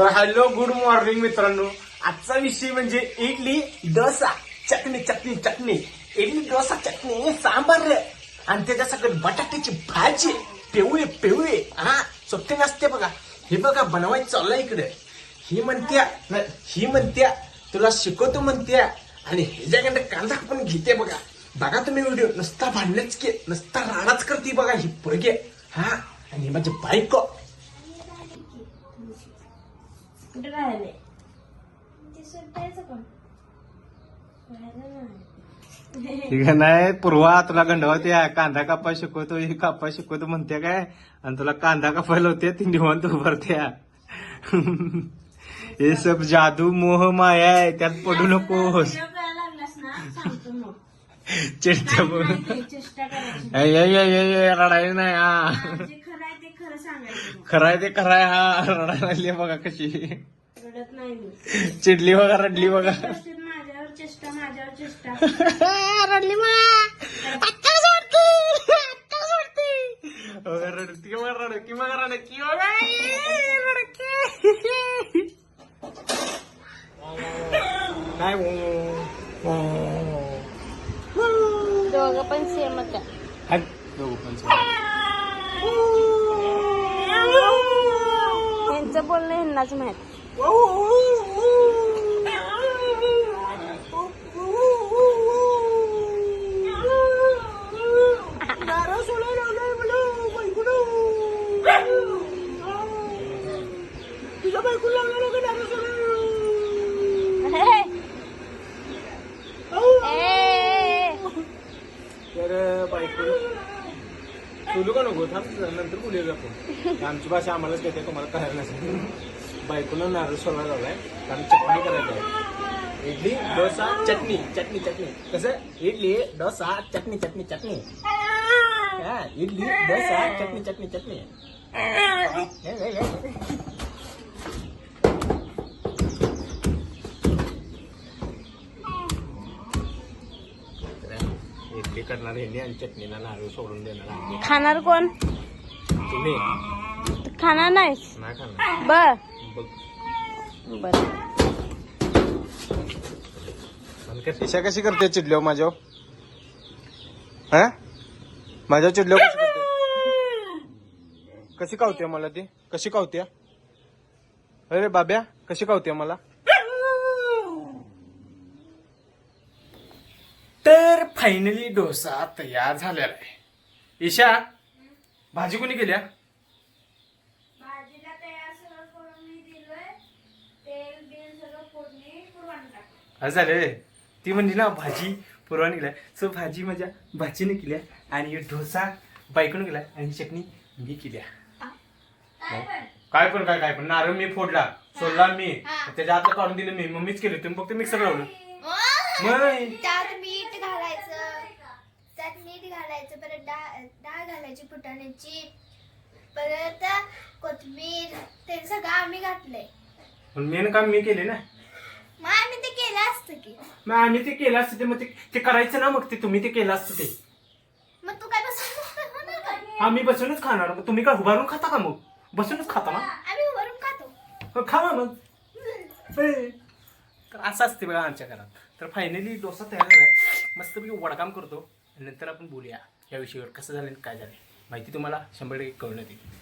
तर hello good morning मित्रांनो. आजचा विषय म्हणजे इडली डोसा चटणी चटणी चटणी. इडली डोसा चटणी सांबार. आणि त्याच्यासकट बटाट्याची भाजी. पेवळे पेवळे. हा सोपते नसते बघा. हे बघा बनवायचं चाललं इकडे. ही म्हणत्या न- ही म्हणत्या तुला शिकवतो म्हणत्या. आणि ह्याच्याकडे कांदा पण घेते बघा. बघा तुम्ही व्हिडिओ. नुसता भांडणच की नुसता राडाच करते बघा ही पोरगे. हा आणि माझी बायको. कुठे राहिले. ते सुटायचं पण. राहिलं नाही. ठीक आहे नाही पूर्वा तुला गंडवते कांदा कापा शिकवतो हे कापा शिकवतो म्हणते काय? आणि तुला कांदा कापायला होते ती निवांत उभारत्या हे सब जादू मोह माया आहे त्यात पडू नकोस. मग. चिडत्या नाही, हा हा, जे खरं आहे ते खरं सांगायचं मग. खराय ते खराय हा रडायला लागली बघा कशी. रडत नाही मी. चिडली बघा रडली बघा. असते माझ्यावर चेष्टा माझ्यावर चेष्टा. रडली मग आत्ता सोडते आत्ता सोडते अगं रडती मग रडकी मग रडकी मग रडकी. काय दोघं पण सेमच आहे. दोघं पण सोड. यांचं बोलणं ह्यांनाच माहीत तर बायको बोलू का नको? थांब नंतर बोलूया आपण. आमची भाषा आम्हालाच येते तुम्हाला कळायला नसेल बायकोला नारळ सोडा लावलाय. कारण चटणी करायचं आहे. इडली डोसा चटणी चटणी चटणी. कसं? इडली डोसा चटणी चटणी चटणी. हा, इडली डोसा चटणी चटणी चटणी हे, हे, हे. तर इडली करणार ह्यांनी आणि चटणीला नारळ सोडून देणार आम्ही खाणार कोण? तुम्ही? खाणार नाहीस? नाही खाणार. बर. बघ. ईशा कशी करते चिडल्यावर माझ्यावर? हा? माझ्या चिडल्यावर कशी करते? कशी कावते मला ती? कशी कावते अरे बाब्या कशी कावते मला तर फायनली डोसा तयार झालेला आहे. ईशा भाजी कोणी केल्या असं झालं. ती म्हणली ना भाजी पुरवाने केलाय सो भाजी माझ्या भाचीने केल्या आणि डोसा बायकोने केला आणि चटणी मी केल्या काय पण. काय पण काय काय पण. नारळ मी फोडला सोडला मी. त्याच्या आतलं काढून दिलं मी. मम्मीच केलं तुम्ही फक्त मिक्सर लावलं. मग त्यात मीठ घालायचं त्यात मीठ घालायचं परत डाळ डाळ घालायची फुटाण्याची. परत कोथिंबीर ते सगळं आम्ही घातलंय. पण मेन काम मी केले ना. मग आम्ही ते केलं असतं की. मग आम्ही ते केलं असतं ते मग ते- ते करायचं ना मग ते तुम्ही ते केलं असतं ते. मग तू काय बसून आम्ही बसूनच खाणार. मग तुम्ही काय उभारून खाता का मग? बसूनच खाता ना. आम्ही वरून खातो. मग खावा मग. हे. तर असं असते बघा आमच्या घरात. तर फायनली डोसा तयार झालाय. मस्तपैकी वडकाम करतो. नंतर आपण बोलूया या विषयावर कसं झालं आणि काय झालं. माहिती तुम्हाला शंभर टक्के कळण्यात येईल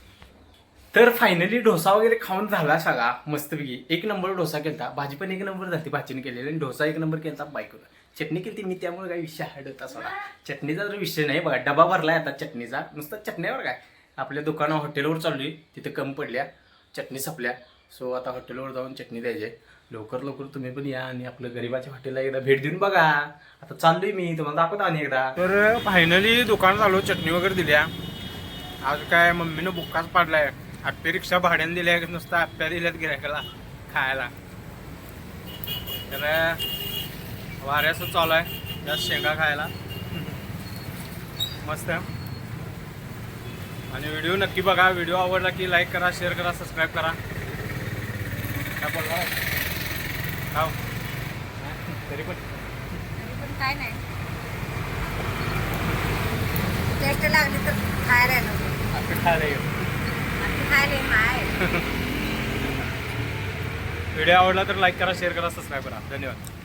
तर फायनली डोसा वगैरे खाऊन झाला सगळा मस्तपैकी. एक नंबर डोसा केलता भाजी पण एक नंबर झाली भाजीने केलेली. आणि डोसा एक नंबर केलता बायकोला चटणी केली मी त्यामुळे काही विषय हाड होता सोडा चटणीचा जर विषय नाही बघा डबा भरलाय आता चटणीचा. नुसतं चटण्यावर काय. आपल्या दुकानावर हॉटेलवर चालू आहे तिथं कम पडल्या चटणी सपल्या. सो आता हॉटेलवर जाऊन चटणी द्यायची लवकर लवकर तुम्ही पण या आणि आपलं गरीबाच्या हॉटेलला एकदा भेट देऊन बघा. आता चाललोय मी तुम्हाला दाखवतो आणि एकदा. तर फायनली दुकान चालू चटणी वगैरे दिल्या. आज काय मम्मीनं बुक्काच पाडलाय. आप्पे रिक्षा भाड्याने दिल्या नुसतं आप्प्या दिल्यात गिरायकाला खायला. तर वाऱ्याचं चालू आहे. त्यात शेंगा खायला. मस्त. आणि व्हिडिओ नक्की बघा. व्हिडिओ आवडला की लाईक करा शेअर करा सबस्क्राईब करा. काय बोलणार खाऊ. तरी पण. पण काय नाही. टेस्ट लागली तर खायला आप्पे खायला येऊ. खायला माय व्हिडिओ आवडला तर लाईक करा शेअर करा सबस्क्राईब करा. धन्यवाद.